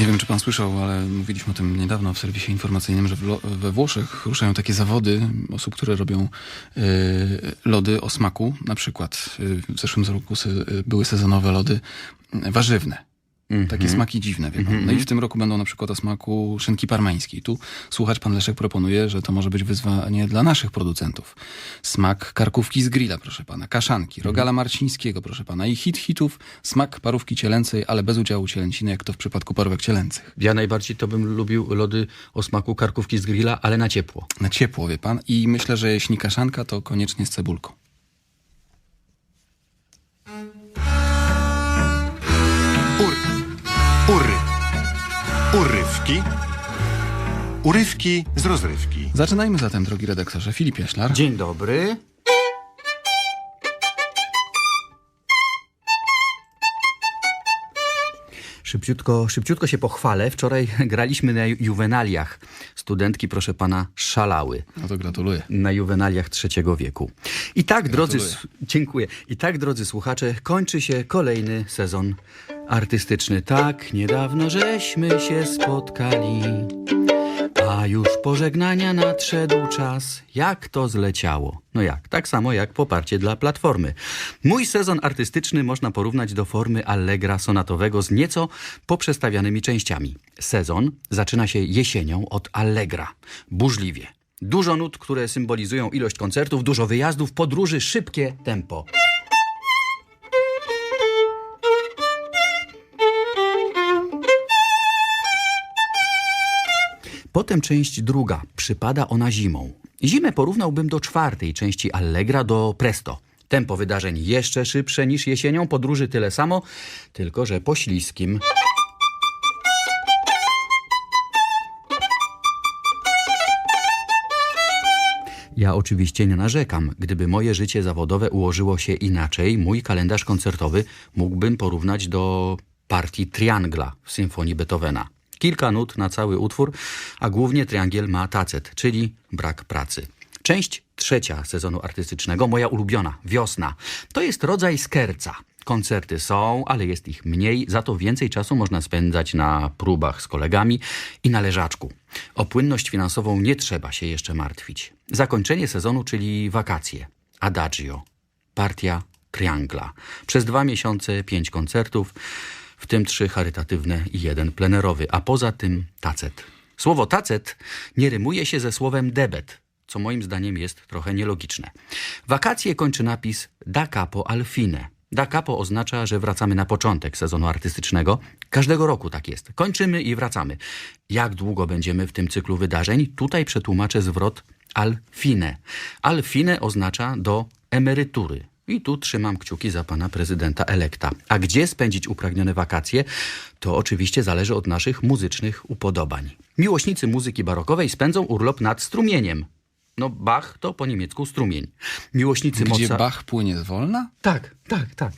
Nie wiem, czy pan słyszał, ale mówiliśmy o tym niedawno w serwisie informacyjnym, że we Włoszech ruszają takie zawody osób, które robią y, lody o smaku. Na przykład y, w zeszłym roku były sezonowe lody y, warzywne. Takie smaki dziwne, wie pan. No i w tym roku będą na przykład o smaku szynki parmeńskiej. Tu słuchacz pan Leszek proponuje, że to może być wyzwanie dla naszych producentów. Smak karkówki z grilla, proszę pana, kaszanki, rogala marcińskiego, proszę pana i hit hitów, smak parówki cielęcej, ale bez udziału cielęciny, jak to w przypadku parówek cielęcych. Ja najbardziej to bym lubił lody o smaku karkówki z grilla, ale na ciepło. Na ciepło, wie pan. I myślę, że jeśli kaszanka, to koniecznie z cebulką. Urywki. Urywki z rozrywki. Zaczynajmy zatem, drogi redaktorze. Filip Jaślar. Dzień dobry. Szybciutko, szybciutko się pochwalę. Wczoraj graliśmy na ju- juwenaliach. Studentki, proszę pana, szalały. No to gratuluję. na juwenaliach trzeciego wieku. I tak, drodzy, Gratuluję. dziękuję. I tak, drodzy słuchacze, kończy się kolejny sezon artystyczny. Tak, niedawno żeśmy się spotkali, a już pożegnania nadszedł czas. Jak to zleciało? No jak? Tak samo jak poparcie dla Platformy. Mój sezon artystyczny można porównać do formy Allegra sonatowego z nieco poprzestawianymi częściami. Sezon zaczyna się jesienią od Allegra. Burzliwie. Dużo nut, które symbolizują ilość koncertów, dużo wyjazdów, podróży, szybkie tempo. Potem część druga, przypada ona zimą. Zimę porównałbym do czwartej części Allegra do Presto. Tempo wydarzeń jeszcze szybsze niż jesienią, podróży tyle samo, tylko że po śliskim. Ja oczywiście nie narzekam. Gdyby moje życie zawodowe ułożyło się inaczej, mój kalendarz koncertowy mógłbym porównać do partii triangla w symfonii Beethovena. Kilka nut na cały utwór, a głównie triangiel ma tacet, czyli brak pracy. Część trzecia sezonu artystycznego, moja ulubiona, wiosna. To jest rodzaj skerca. Koncerty są, ale jest ich mniej, za to więcej czasu można spędzać na próbach z kolegami i na leżaczku. O płynność finansową nie trzeba się jeszcze martwić. Zakończenie sezonu, czyli wakacje. Adagio. Partia Triangla. Przez dwa miesiące pięć koncertów, w tym trzy charytatywne i jeden plenerowy, a poza tym tacet. Słowo tacet nie rymuje się ze słowem debet, co moim zdaniem jest trochę nielogiczne. Wakacje kończy napis da capo al fine. Da capo oznacza, że wracamy na początek sezonu artystycznego. Każdego roku tak jest. Kończymy i wracamy. Jak długo będziemy w tym cyklu wydarzeń? Tutaj przetłumaczę zwrot al fine. Al fine oznacza do emerytury. I tu trzymam kciuki za pana prezydenta elekta. A gdzie spędzić upragnione wakacje? To oczywiście zależy od naszych muzycznych upodobań. Miłośnicy muzyki barokowej spędzą urlop nad strumieniem. No, Bach to po niemiecku strumień. Miłośnicy Gdzie Bach płynie zwolna? tak, tak, tak.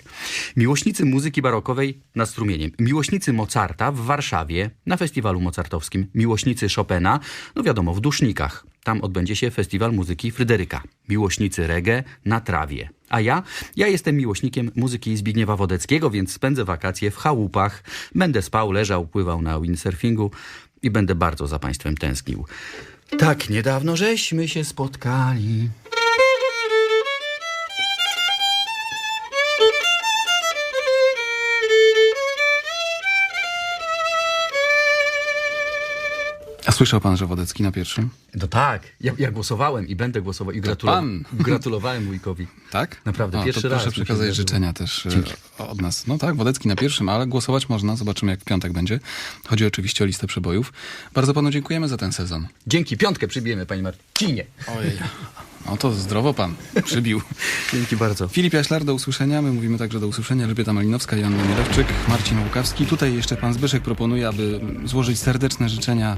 Miłośnicy muzyki barokowej na strumieniem. Miłośnicy Mozarta w Warszawie na festiwalu mozartowskim. Miłośnicy Chopina, no wiadomo, w Dusznikach. Tam odbędzie się festiwal muzyki Fryderyka. Miłośnicy reggae na trawie. A ja? Ja jestem miłośnikiem muzyki Zbigniewa Wodeckiego, więc spędzę wakacje w chałupach. Będę spał, leżał, pływał na windsurfingu i będę bardzo za państwem tęsknił. Tak niedawno żeśmy się spotkali. A słyszał pan, że Wodecki na pierwszym? No tak, ja, ja głosowałem i będę głosował i gratulo- pan. gratulowałem wujkowi. Tak? Naprawdę, o, pierwszy to raz proszę przekazać życzenia też e, od nas. No tak, Wodecki na pierwszym, ale głosować można. Zobaczymy, jak w piątek będzie. Chodzi oczywiście o listę przebojów. Bardzo panu dziękujemy za ten sezon. Dzięki, piątkę przybijemy, panie Marcinie. Ojej. No to zdrowo pan przybił. Dzięki bardzo. Filip Jaślar, do usłyszenia. My mówimy także do usłyszenia. Elżbieta Malinowska, Joanna Mielewczyk, Marcin Łukawski. Tutaj jeszcze pan Zbyszek proponuje, aby złożyć serdeczne życzenia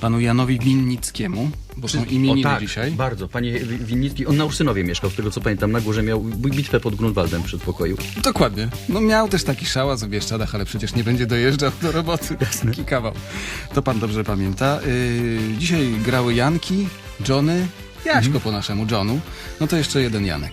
panu Janowi Winnickiemu, bo są imieniny tak, dzisiaj. bardzo. Panie Wi- Winnicki, on na Ursynowie mieszkał, z tego co pamiętam, na górze miał bitwę pod Grunwaldem w przedpokoju. Dokładnie. No miał też taki szałas w Bieszczadach, ale przecież nie będzie dojeżdżał do roboty. Taki kawał. To pan dobrze pamięta. Yy, dzisiaj grały Janki, Johnny, Jaśko po naszemu, Johnu. No to jeszcze jeden Janek.